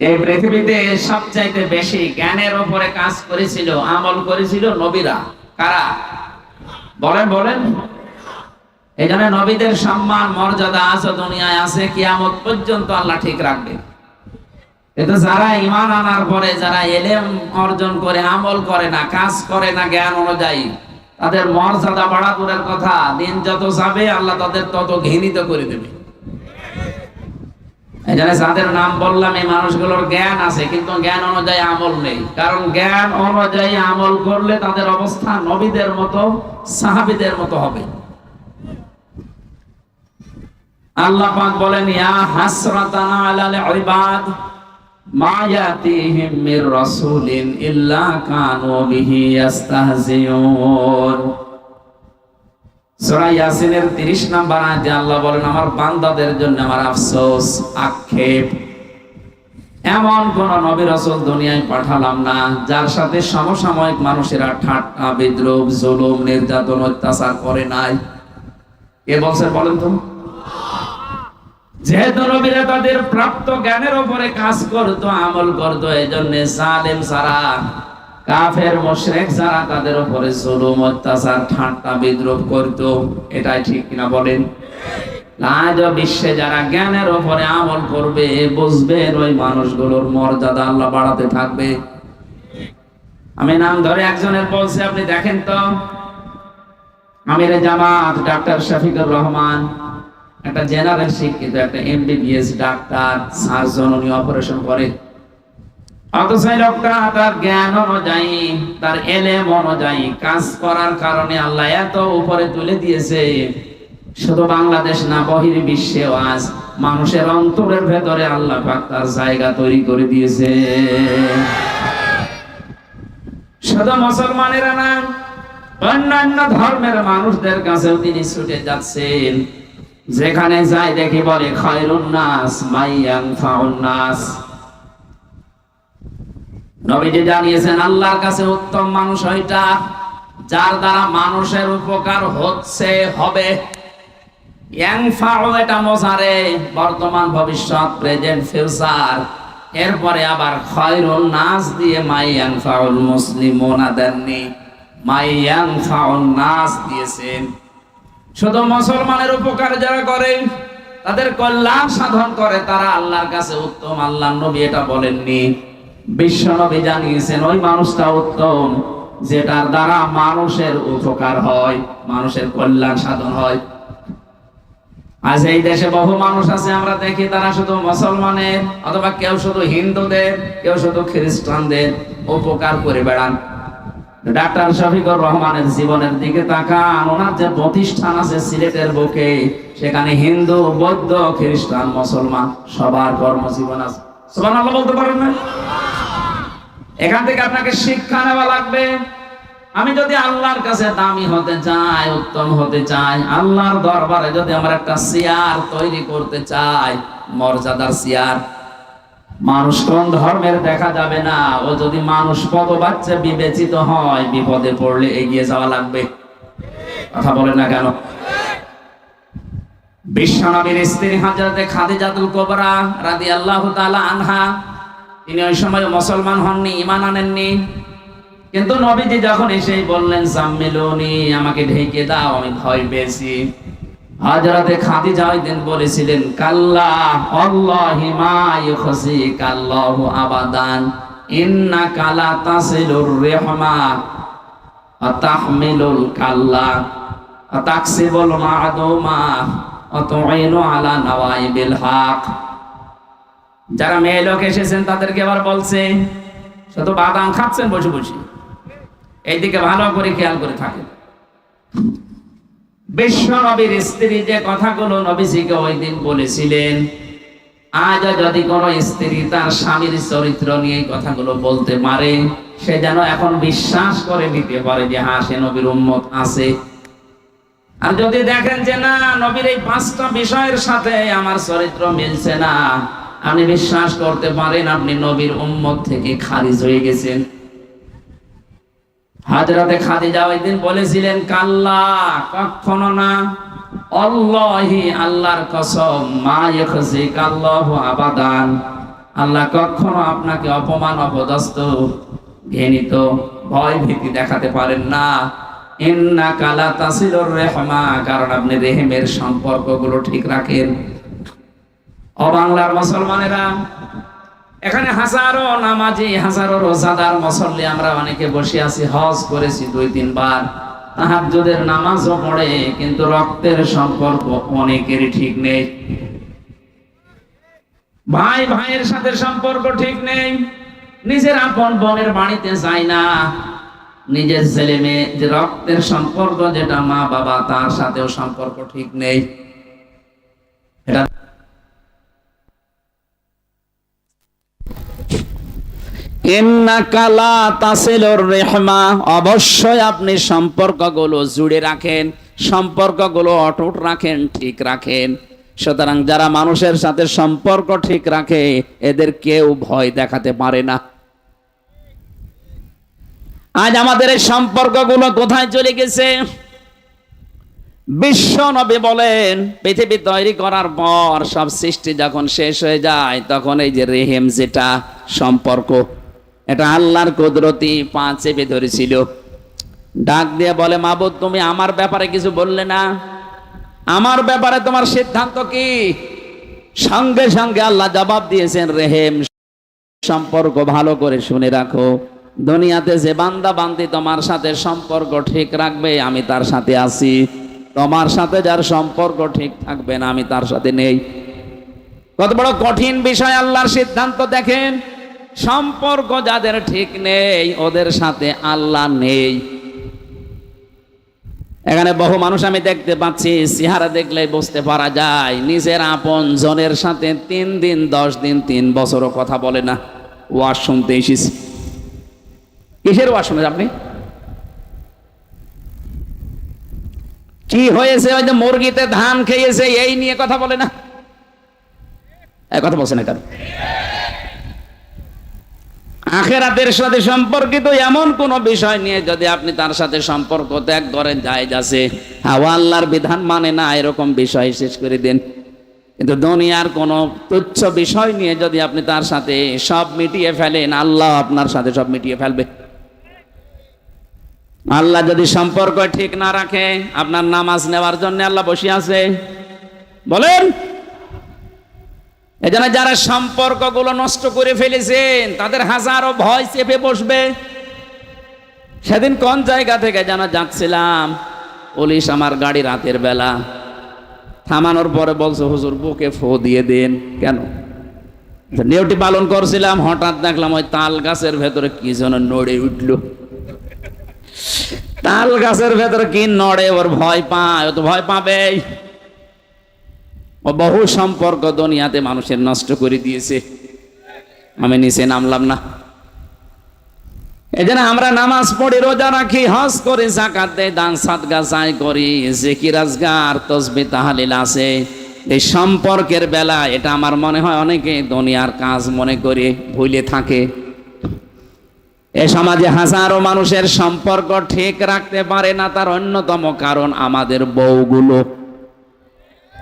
এই পৃথিবীতে সবচাইতে বেশি জ্ঞানের উপরে কাজ করেছিল, আমল করেছিল নবীরা। কারা? বলেন বলেন। এই জন্য নবীদের সম্মান, মর্যাদা আছে দুনিয়ায় আছে, কিয়ামত পর্যন্ত আল্লাহ ঠিক রাখবে। কিন্তু যারা ইমান আনার পরে, যারা এলেম অর্জন করে, আমল করে না, কাজ করে না জ্ঞান অনুযায়ী, তাদের মর্যাদা বাড়া দূরের কথা। দিন যত যাবে, আল্লাহ তাদের তত ঘৃণিত করে দেবে। জন্য যাদের নাম বললাম, এই মানুষগুলোর জ্ঞান আছে, কিন্তু জ্ঞান অনুযায়ী আমল নেই। কারণ জ্ঞান অনুযায়ী আমল করলে তাদের অবস্থা নবীদের মতো, সাহাবিদের মতো হবে। আল্লাহ পাক বলেন, ইয়া হাসরাতানা আলাল ইবাদ মির রাসূলিন ইল্লা কানু বিহি ইস্তাহজিউন সূরা ইয়াসিনের 30 নম্বর আয়াতে আল্লাহ বলেন, আমার বান্দাদের জন্য আমার আফসোস, আক্ষেপ। এমন কোন নবী রাসূল দুনিয়ায় পাঠালাম না, যার সাথে সমসাময়িক মানুষেরা ঠাট্টা বিদ্রুপ জুলুম, নির্যাতন, অত্যাচার করে নাই। কে বলছেন বলেন তো? যেহেতু নবীরা তাদের প্রাপ্ত জ্ঞানের উপরে কাজ করতো, আমল করতো এই জন্য জালেম সারা কাফের মুশরিক যারা তাদের উপরে জুলুম, অত্যাচার, ঠাট্টা বিদ্রুপ করতো, এটাই ঠিক কিনা বলেন? আজ বিশ্বে যারা জ্ঞানের উপরে আমল করবে বুঝবেন ওই মানুষগুলোর মর্যাদা আল্লাহ বাড়াতে থাকবে। আমি নাম ধরে একজনের বলছি, আপনি দেখেন তো? আমির জামাত, ডাক্তার শফিকুর রহমান, একটা জেনারেল শিক্ষিত, একটা এমবিবিএস ডাক্তার, সার্জন, উনি অপারেশন করে। মানুষের অন্তরের ভেতরে আল্লাহ পাক তার জায়গা তৈরি করে দিয়েছে। শুধু মুসলমানেরা না, অন্যান্য ধর্মের মানুষদের কাছেও তিনি ছুটে যাচ্ছেন। যেখানে যায় দেখি বলে, খয়রুন নাস মাইয়াং ফাউন নাস। নবীজি জানিয়েছেন, আল্লাহর কাছে উত্তম মানুষ ওইটা যার দ্বারা মানুষের উপকার হচ্ছে, হবে। এটা মোজারে। বর্তমান ভবিষ্যৎ, প্রেজেন্ট ফিউচার। এরপরে আবার খয়রুন নাস দিয়ে মাইয়াং ফাউল মুসলিমোনা দেননি। মাইয়াং ফাউল নাস দিয়েছেন। শুধু মুসলমানের উপকার যারা করে, তাদের কল্যাণ সাধন করে, তারা আল্লাহর কাছে উত্তম আল্লাহ নবী এটা বলেননি। বিশ্ব নবী জানিয়েছেন, ওই মানুষটা উত্তম, যেটার দ্বারা মানুষের উপকার হয়, মানুষের কল্যাণ সাধন হয়। আজ এই দেশে বহু মানুষ আছে, আমরা দেখি তারা শুধু মুসলমানের অথবা কেউ শুধু হিন্দুদের, কেউ শুধু খ্রিস্টানদের উপকার করে বেড়ান। ডাক্তার শফিকুর রহমানের জীবনের দিকে তাকান, ওনার যে প্রতিষ্ঠান আছে সিলেটের বুকে, সেখানে হিন্দু, বৌদ্ধ, খ্রিস্টান, মুসলমান সবার কর্মজীবন আছে। সুবহানাল্লাহ বলতে পারেন না? এখান থেকে আপনাকে শিক্ষা নেওয়া লাগবে। আমি যদি আল্লাহর কাছে দামি হতে চাই, উত্তম হতে চাই, আল্লাহর দরবারে যদি আমার একটা চেয়ার তৈরি করতে চাই, মর্যাদার চেয়ার, মানুষ কোন ধর্মের দেখা যাবে না। ও যদি মানুষ পদ বাচ্চা বিবেচিত হয়, বিপদে পড়লে এগিয়ে যাওয়া লাগবে। কথা বলে না কেন? বিশ্বনবীর স্ত্রী হাজরতে খাদিজাতুল কোবরা রাদিয়াল্লাহু তাআলা আনহা তিনি ওই সময় মুসলমান হননি ইমান আনেননি। কিন্তু নবীজি যখন এসেই বললেন জাম্মিলুনি আমাকে ঢেকে দাও, আমি ভয় পেয়েছি। হাজরাতে ওই দিন বলেছিলেন, কাল্লা আল্লাহি মা ইউখসি কাল্লাহু আবাদান ইন্না কালা তাসিলুর রিহমা আতাহমিলুল কাল্লা আতাকসিবুল মা'দুমা আতুইনু আলা নাওয়াইবিল হক। যারা মেয়ে লোক এসেছেন, তাদেরকে আবার বলছে শুধু বাদাম খাচ্ছেন, বসে বসে। এইদিকে ভালো করে খেয়াল করে থাকেন। বিশ্ব নবীর স্ত্রী যে কথাগুলো নবীজিকে ওই দিন বলেছিলেন, আজ যদি কোন স্ত্রী তার স্বামীর চরিত্র নিয়ে কথাগুলো বলতে পারে, সে যেন এখন বিশ্বাস করে নিতে পারে যে হ্যাঁ সে নবীর উম্মত আছে। আর যদি দেখেন যে, না, নবীর এই পাঁচটা বিষয়ের সাথে আমার চরিত্র মিলছে না আপনি বিশ্বাস করতে পারেন, আপনি নবীর উম্মত থেকে খারিজ হয়ে গেছেন। হাজরাতে খাদিজা ওই দিন বলেছিলেন, কাল্লা, কখনো না। অল্লাহি, আল্লাহর কসম, মা ইয়াখজিক আল্লাহু আবাদান। আল্লাহ কখনো আপনাকে অপমান, অপদস্থ, ঘৃণিত, ভয় ভীতি দেখাতে পারেন না। ইন্না কালা তাসিলুর রেহমা, কারণ আপনি রেহেমের সম্পর্কগুলো ঠিক রাখেন। ও বাংলার মুসলমানেরা, এখানে হাজারো নামাজি, হাজারো রোজাদার মুসল্লি আমরা অনেকে বসে আছি, হজ করেছি দুই, তিনবার। তাহাজ্জুদের নামাজও পড়ে, কিন্তু রক্তের সম্পর্ক অনেকেরই ঠিক নেই। ভাই ভাইয়ের সাথে সম্পর্ক ঠিক নেই। নিজের আপন বোনের বাড়িতে যায় না। নিজের ছেলে মেয়ে, যে রক্তের সম্পর্ক, যেটা মা বাবা, তার সাথেও সম্পর্ক ঠিক নেই। অবশ্যই আপনি সম্পর্কগুলো জুড়ে রাখেন, সম্পর্কগুলো অটুট রাখেন, ঠিক রাখেন। সুতরাং যারা মানুষের সাথে সম্পর্ক ঠিক রাখে, এদের কেউ ভয় দেখাতে পারে না। আজ আমাদের এই সম্পর্কগুলো কোথায় চলে গেছে? বিশ্ব নবী বলেন, পৃথিবী তৈরি করার পর সব সৃষ্টি যখন শেষ হয়ে যায়, তখন এই যে রেহেম যেটা সম্পর্ক এটা আল্লাহর কুদরতি পা চেপে ধরেছিল। ডাক দিয়ে বলে, মাবুদ, তুমি আমার ব্যাপারে কিছু বললে না? আমার ব্যাপারে তোমার সিদ্ধান্ত কি? সঙ্গে সঙ্গে আল্লাহ জবাব দিয়েছেন, রেহেম, সম্পর্ক ভালো করে শুনে রাখো। দুনিয়াতে যে বান্দা বান্দি তোমার সাথে সম্পর্ক ঠিক রাখবে, আমি তার সাথে আছি। তোমার সাথে যার সম্পর্ক ঠিক থাকবে না, আমি তার সাথে নেই। কত বড় কঠিন বিষয় আল্লাহর সিদ্ধান্ত, দেখেন। সম্পর্ক যাদের ঠিক নেই, ওদের সাথে আল্লাহ নেই। এখানে বহু মানুষ আমি দেখতে পাচ্ছি, চেহারা দেখলে বুঝতে পারা যায়, নিজের আপন জনের সাথে তিন দিন, দশ দিন, তিন বছরও কথা বলে না। ওয়াজ শুনতে এসেছি। কিসের ওয়াজ শুনে আপনি? কি হয়েছে? ওই যে মুরগিতে ধান খেয়েছে, এই নিয়ে কথা বলে না। কথা বলছে না কেন? আখেরাতের সাথে সম্পর্কিত এমন কোন বিষয় নিয়ে যদি আপনি তার সাথে সম্পর্ক ত্যাগ করেন আছে। হাওয়া আল্লাহর বিধান মানে না, এরকম বিষয় শেষ করে দিন। কিন্তু দুনিয়ার কোনো তুচ্ছ বিষয় নিয়ে যদি আপনি তার সাথে সব মিটিয়ে ফেলেন, আল্লাহ আপনার সাথে সব মিটিয়ে ফেলবে। আল্লাহ যদি সম্পর্ক ঠিক না রাখে, আপনার নামাজ নেওয়ার জন্য আল্লাহ বসে আছে। বলেন এজন্য যারা সম্পর্কগুলো নষ্ট করে ফেলেছেন, তাদের হাজারো ভয় চেপে বসবে। সেদিন কোন জায়গা থেকে যেন যাচ্ছিলাম, পুলিশ আমার গাড়ি রাতের বেলা থামানোর পরে বলছে, হুজুর, বুকে ফো দিয়ে দেন। কেন? নিয়টি পালন করছিলাম, হঠাৎ দেখলাম ওই তাল গাছের ভেতরে কি যেন নড়ে উঠল। তাল গাছের ভেতরে কি নড়ে, ওর ভয় পায়, ও তো ভয় পাবেই। বহু সম্পর্ক দুনিয়াতে মানুষের নষ্ট করে দিয়েছে। আমি নিচে নামলাম না। এজন্য আমরা নামাজ পড়ি রোজা রাখি, হজ করি জাকাত দেই, দান সাদগা চাই করি, জিকির, আজগার, তসবি, তাহালিল আছে। এই সম্পর্কের বেলা, এটা আমার মনে হয় অনেকে দুনিয়ার কাজ মনে করে ভুলে থাকে। এ সমাজে হাজারো মানুষের সম্পর্ক ঠিক রাখতে পারে না, তার অন্যতম কারণ আমাদের বউগুলো।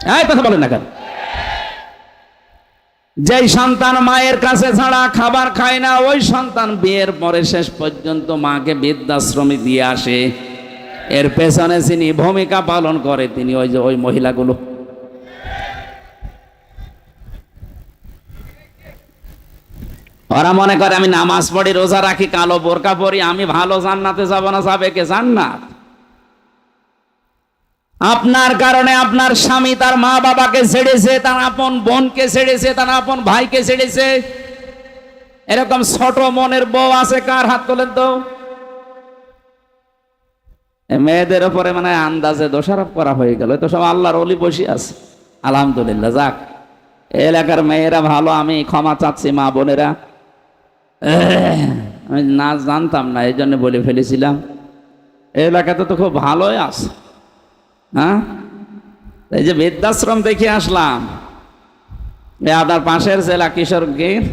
এই কথা বলেন না কেন? সন্তান মায়ের কাছে ছাড়া খাবার খায় না, ওই সন্তান বিয়ের পরে শেষ পর্যন্ত মাকে বৃদ্ধাশ্রমে দিয়ে আসে। এর পেছনে যিনি ভূমিকা পালন করে, তিনি ওই যে ওই মহিলাগুলো। ওরা মনে করে, আমি নামাজ পড়ি, রোজা রাখি, কালো বোরকা পরি, আমি ভালো জান্নাতে যাব না যাবে কে জান্নাত। আপনার কারণে আপনার স্বামী তার মা বাবাকে ছেড়েছে, তার আপন বোনকে ছেড়েছে, তার আপন ভাইকে ছেড়েছে। এরকম ছোট মনের বউ আছে কার হাত তোলেন তো? মেয়েদের উপরে মানে আন্দাজে দোষারোপ করা হয়ে গেল তো সব আল্লাহর অলি বসে আছে। আলহামদুলিল্লাহ, যাক। এলাকার মেয়েরা ভালো, আমি ক্ষমা চাচ্ছি মা বোনেরা। আমি না জানতাম না, এই জন্য বলে ফেলেছিলাম। এলাকাতে তো খুব ভালোই আছে। হ্যাঁ? এই যে বৃদ্ধাশ্রম দেখে আসলাম। আপনার পাশের জেলা কিশোরগঞ্জ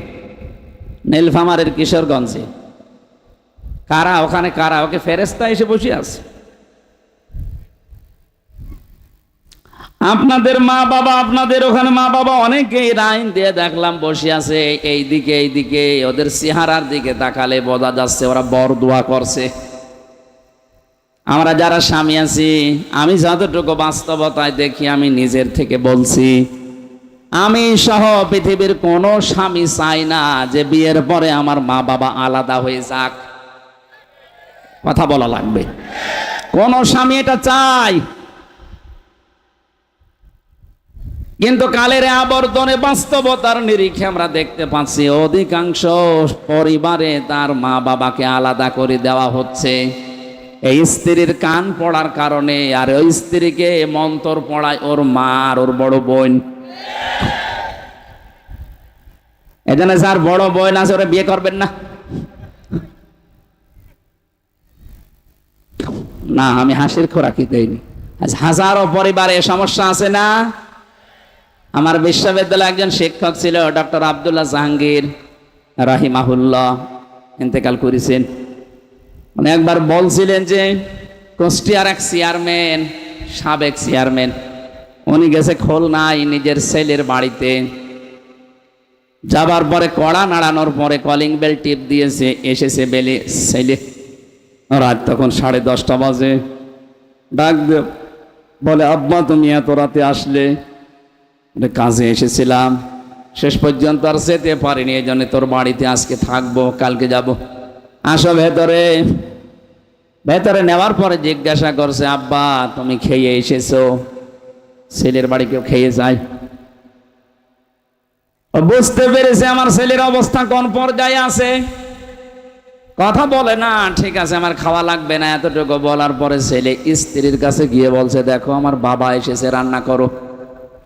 নীলফামারের কিশোরগঞ্জে। কারা? ওখানে কারা? ওকে ফেরেস্তা এসে বসে আছে। আপনাদের মা বাবা, আপনাদের ওখানে মা বাবা অনেকেই লাইন দিয়ে দেখলাম বসে আছে। এই দিকে এই দিকে ওদের চেহারার দিকে তাকালে বোঝা যাচ্ছে ওরা বর দোয়া করছে। আমরা যারা স্বামী আছি, আমি যতটুকু বাস্তবতায় দেখি, আমি নিজের থেকে বলছি, আমি সহ পৃথিবীর কোনো স্বামী চাই না যে বিয়ের পরে আমার মা বাবা আলাদা হয়ে যাক। কথা বলা লাগবে। কোন স্বামী এটা চাই। কিন্তু কালের আবর্তনে বাস্তবতার নিরিখে আমরা দেখতে পাচ্ছি, অধিকাংশ পরিবারে তার মা বাবাকে আলাদা করে দেওয়া হচ্ছে। এই স্ত্রীর কান পড়ার কারণে আর ওই স্ত্রীকে মন্তর পড়ায় ওর মা আর ওর বড় বোন। এজন্য স্যার বড় বোন আছে, ওরা বিয়ে করবেন না। না, আমি হাসির খোরাকি দেইনি। আজ হাজারো পরিবারে সমস্যা আছে না? আমার বিশ্ববিদ্যালয়ে একজন শিক্ষক ছিল, ডক্টর আবদুল্লাহ জাহাঙ্গীর, রাহিমাহুল্লাহ, ইন্তেকাল করেছেন। উনি একবার বলছিলেন যে কুষ্টিয়ার এক চেয়ারম্যান, সাবেক চেয়ারম্যান, উনি গেছে খুলনায় নিজের ছেলের বাড়িতে। যাবার পরে কড়া নাড়ানোর পরে কলিং বেল টিপ দিয়েছে, এসেছে বেলে ছেলে। রাত তখন সাড়ে দশটা বাজে। ডাক বলে, আব্বা, তুমি এত রাতে আসলে? কাজে এসেছিলাম। শেষ পর্যন্ত আর যেতে পারিনি, এই জন্য তোর বাড়িতে আজকে থাকব, কালকে যাব। আসো ভেতরে। ভেতরে নেওয়ার পরে জিজ্ঞাসা করছে, আব্বা, তুমি খেয়ে এসেছ? ছেলের বাড়ি কেউ খেয়ে যায়। বুঝতে পেরেছে আমার ছেলের অবস্থা কোন পর্যায়ে আছে। কথা বলে, না, ঠিক আছে, আমার খাওয়া লাগবে না। এতটুকু বলার পরে ছেলে স্ত্রীর কাছে গিয়ে বলছে, দেখো, আমার বাবা এসেছে, রান্না করো।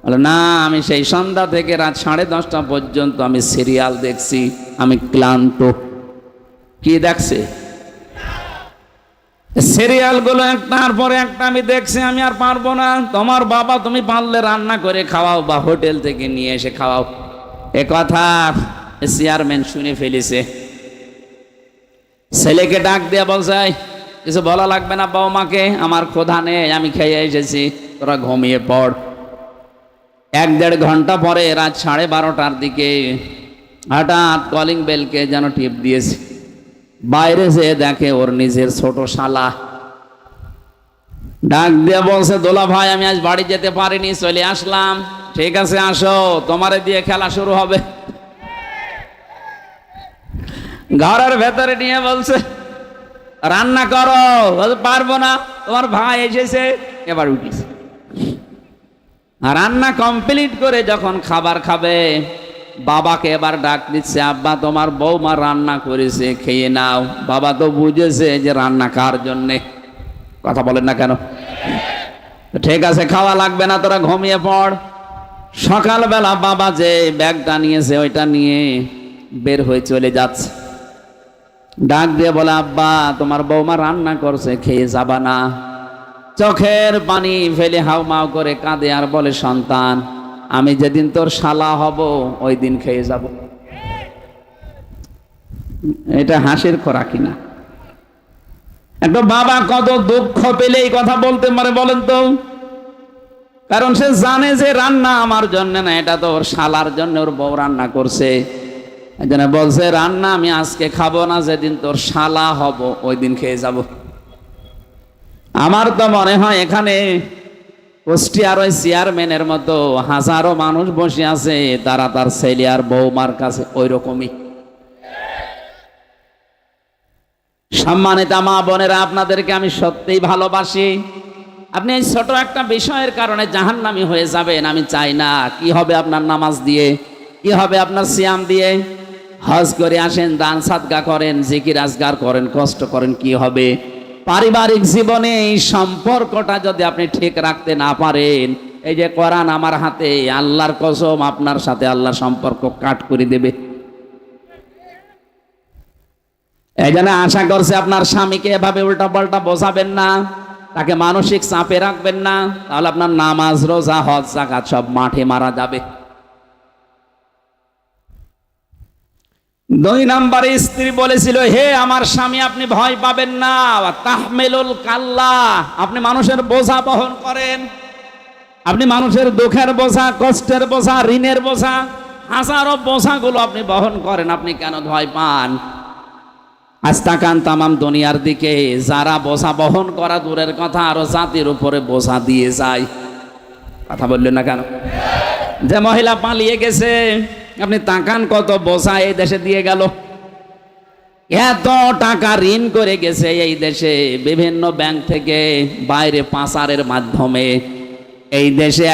বলে, না, আমি সেই সন্ধ্যা থেকে রাত সাড়ে দশটা পর্যন্ত আমি সিরিয়াল দেখছি, আমি ক্লান্ত। কি দেখছে? সিরিয়ালগুলো একটার পরে একটা আমি দেখছি, আমি আর পারব না। তোমার বাবা তুমি পারলে রান্না করে খাওয়াও বা হোটেল থেকে নিয়ে এসে খাওয়াও। এ কথা চেয়ারম্যান শুনে ফেলেছে। ছেলেকে ডাক দিয়ে বলছে কিছু বলা লাগবে না বাবা মাকে আমার ক্ষোধা নেই, আমি খেয়ে এসেছি, তোরা ঘুমিয়ে পড়। এক দেড় ঘণ্টা পরে রাত সাড়ে বারোটার দিকে হঠাৎ কলিং বেলকে যেন টিপ দিয়েছে। বাইরে যেয়ে দেখে ওর নিজের ছোট শালা। ডাক দিয়ে বলছে, দোলা ভাই, আমি আজ বাড়ি যেতে পারিনি, চলে আসলাম। ঠিক আছে, আসো, তোমারে দিয়ে খেলা শুরু হবে। ঘরের ভেতরে নিয়ে বলছে, রান্না করো পারব না। তোমার ভাই এসেছে, এবার উঠিস রান্না কমপ্লিট করে যখন খাবার খাবে বাবাকে এবার ডাক দিচ্ছে, আব্বা, তোমার বৌমা রান্না করেছে, খেয়ে নাও। বাবা তো বুঝেছে যে রান্না কার জন্যে। কথা বলেন না কেন? ঠিক আছে, খাওয়া লাগবে না, তোরা ঘুমিয়ে পড়। সকালবেলা বাবা যে ব্যাগটা নিয়েছে, ওইটা নিয়ে বের হয়ে চলে যাচ্ছে। ডাক দিয়ে বলে, আব্বা, তোমার বৌমা রান্না করছে, খেয়ে যাবা না। চোখের পানি ফেলে হাউ মাউ করে কাঁদে আর বলে, সন্তান আমি যেদিন তোর শালা হব, ওই দিন খেয়ে যাব। এটা হাসির খোরাকি না। একটা বাবা কত দুঃখ পেলে এই কথা বলতে পারে বলেন তো? কারণ সে জানে যে রান্না আমার জন্য না, এটা তো ওর শালার জন্য ওর বউ রান্না করছে। এজন্য বলছে, রান্না আমি আজকে খাব না, যেদিন তোর শালা হব, ওই দিন খেয়ে যাব। আমার তো মনে হয় এখানে কুষ্টিয়ার চেয়ারম্যানের মতো হাজারো মানুষ বসে আছে, তারা তার ছেলে আর বৌমার কাছে ওই রকমই সম্মানিত মা বোনেরা, আপনাদেরকে আমি সত্যিই ভালোবাসি। আপনি এই ছোট একটা বিষয়ের কারণে জাহান্নামি হয়ে যাবেন, আমি চাই না। কি হবে আপনার নামাজ দিয়ে? কি হবে আপনার সিয়াম দিয়ে? হজ করে আসেন, দান সাদগা করেন, জিকির আজগার করেন, কষ্ট করেন, কি হবে? পারিবারিক জীবনে এই সম্পর্কটা যদি আপনি ঠিক রাখতে না পারেন, এই যে কোরআন আমার হাতে, আল্লাহর কসম আপনার সাথে আল্লাহ সম্পর্ক কাট করে দেবে। এই জন্য আশা করছে আপনার স্বামীকে এভাবে উল্টা পাল্টা বোঝাবেন না, তাকে মানসিক চাপে রাখবেন না, তাহলে আপনার নামাজ, রোজা, হজ জাকাত সব মাঠে মারা যাবে। দুই নম্বরে স্ত্রী বলেছিল, হে আমার স্বামী, আপনি ভয় পাবেন না। তাহমেলুল কাল্লা, আপনি মানুষের বোঝা বহন করেন। আপনি মানুষের দুঃখের বোঝা, কষ্টের বোঝা, ঋণের বোঝা, হাজারো বোঝাগুলো আপনি বহন করেন, আপনি কেন ভয় পান? আজ তাকান তামাম দুনিয়ার দিকে, যারা বোঝা বহন করা দূরের কথা, আরও জাতির উপরে বোঝা দিয়ে যায়। কথা বললেন না কেন? যে মহিলা পালিয়ে গেছে আপনি তাকান কত বসা এই দেশে দিয়ে গেল। এত টাকা ঋণ করে গেছে এই দেশে, বিভিন্ন ব্যাংক থেকে বাইরে পাচারের মাধ্যমে। এই দেশে